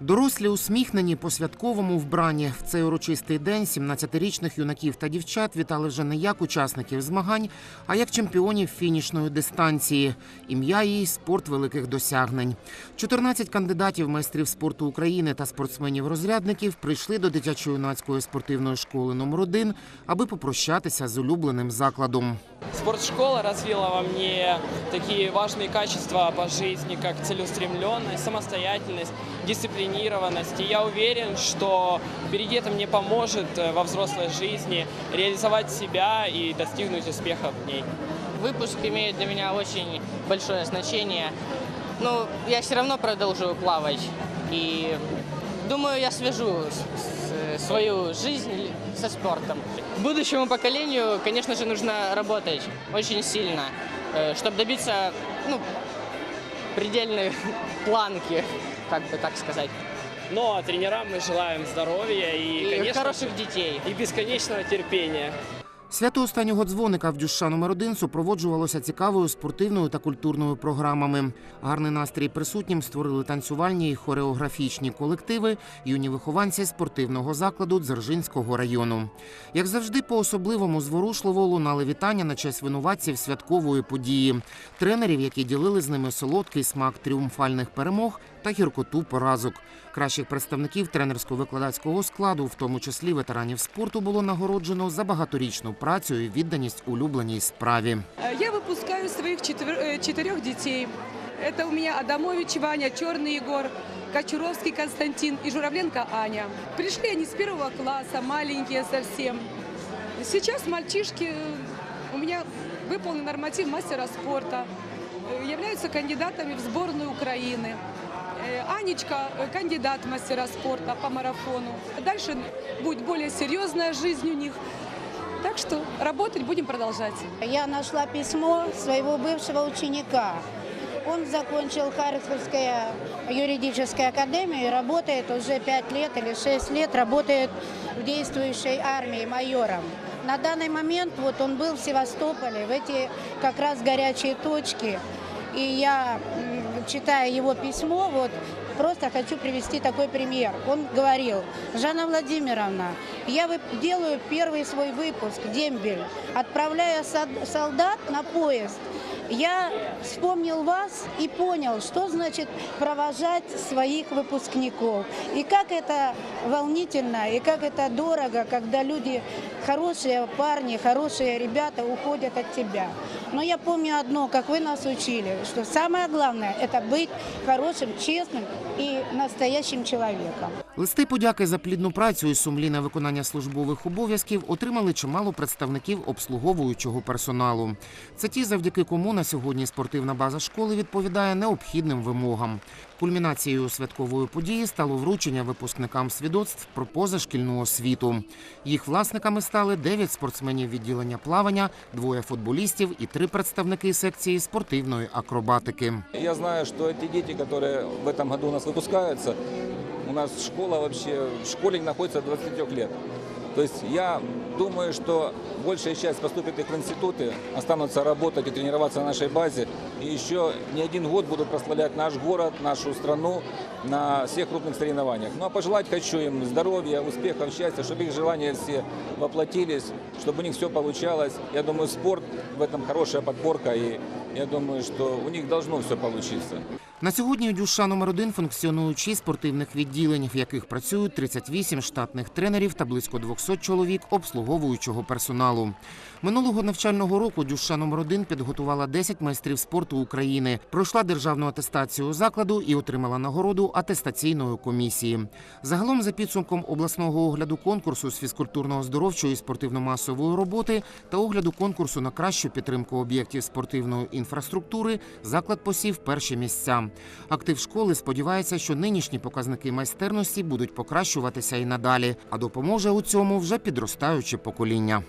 Дорослі усміхнені по святковому вбранні. В цей урочистий день 17-річних юнаків та дівчат вітали вже не як учасників змагань, а як чемпіонів фінішної дистанції. Ім'я їй спорт великих досягнень. 14 кандидатів майстрів спорту України та спортсменів-розрядників прийшли до дитячо-юнацької спортивної школи номер 1 аби попрощатися з улюбленим закладом. Спортшкола развила во мне такие важные качества по жизни, как целеустремленность, самостоятельность, дисциплинированность. И я уверен, что впереди это мне поможет э, во взрослой жизни реализовать себя и достигнуть успеха в ней. Выпуск имеет для меня очень большое значение. Но я все равно продолжу плавать. И думаю, я свяжу свою жизнь со спортом. Будущему поколению, конечно же, нужно работать очень сильно, чтобы добиться ну, предельной планки, как бы так сказать. Но тренерам мы желаем здоровья и, И конечно, хороших детей. и бесконечного терпения. Свято останнього дзвоника в Дюша номер 1 супроводжувалося цікавою спортивною та культурною програмами. Гарний настрій присутнім створили танцювальні і хореографічні колективи, юні вихованці спортивного закладу Дзержинського району. Як завжди, по особливому зворушливо лунали вітання на честь винуватців святкової події, тренерів, які ділили з ними солодкий смак тріумфальних перемог та гіркоту поразок. Кращих представників тренерсько-викладацького складу, в тому числі ветеранів спорту, було нагороджено за багаторічну працю і відданість улюбленій справі. Э, Я выпускаю своих четвер- э, четырех детей. Это у меня Адамович Ваня, Черный Егор, Кочуровский Константин и Журавленко Аня. Пришли они с первого класса, маленькие совсем. Сейчас мальчишки э, у меня выполнен норматив мастера спорта, э, являются кандидатами в сборную Украины. Э, Анечка э, кандидат мастера спорта по марафону. Дальше будет более серьезная жизнь у них. Так что работать будем продолжать. Я нашла письмо своего бывшего ученика. Он закончил Харьковскую юридическую академию и работает уже 5 лет или 6 лет, работает в действующей армии майором. На данный момент вот он был в Севастополе, в эти как раз горячие точки. И я, читая его письмо, вот просто хочу привести такой пример. Он говорил, Жанна Владимировна, я делаю первый свой выпуск, дембель, отправляя солдат на поезд. Я вспомнил вас и понял, что значит провожать своих выпускников. И как это волнительно, и как это дорого, когда люди, хорошие парни, хорошие ребята уходят от тебя. Но я помню одно, как вы нас учили, что самое главное – это быть хорошим, честным и настоящим человеком. Листи подяки за плідну працю і сумлінне виконання службових обов'язків отримали чимало представників обслуговуючого персоналу. Це ті, завдяки кому на сьогодні спортивна база школи відповідає необхідним вимогам. Кульмінацією святкової події стало вручення випускникам свідоцтв про позашкільну освіту. Їх власниками стали дев'ять спортсменів відділення плавання, двоє футболістів і три представники секції спортивної акробатики. Я знаю, что эти дети, которые в этом году у нас выпускаются, у нас школа вообще, в школе не находится до 23 лет. То есть я думаю, что большая часть поступит их в институты, останутся работать и тренироваться на нашей базе. И еще не один год будут прославлять наш город, нашу страну на всех крупных соревнованиях. Ну а пожелать хочу им здоровья, успехов, счастья, чтобы их желания все воплотились, чтобы у них все получалось. Я думаю, спорт в этом хорошая подпорка, и я думаю, что у них должно все получиться. На сьогодні у Дюша номер 1 функціонують шість спортивних відділень, в яких працюють 38 штатних тренерів та близько 200 чоловік обслуговуючого персоналу. Минулого навчального року Дюша номер 1 підготувала 10 майстрів спорту України, пройшла державну атестацію закладу і отримала нагороду атестаційної комісії. Загалом, за підсумком обласного огляду конкурсу з фізкультурно-оздоровчої спортивно-масової роботи та огляду конкурсу на кращу підтримку об'єктів спортивної інфраструктури, заклад посів перші місця. Актив школи сподівається, що нинішні показники майстерності будуть покращуватися і надалі, а допоможе у цьому вже підростаюче покоління.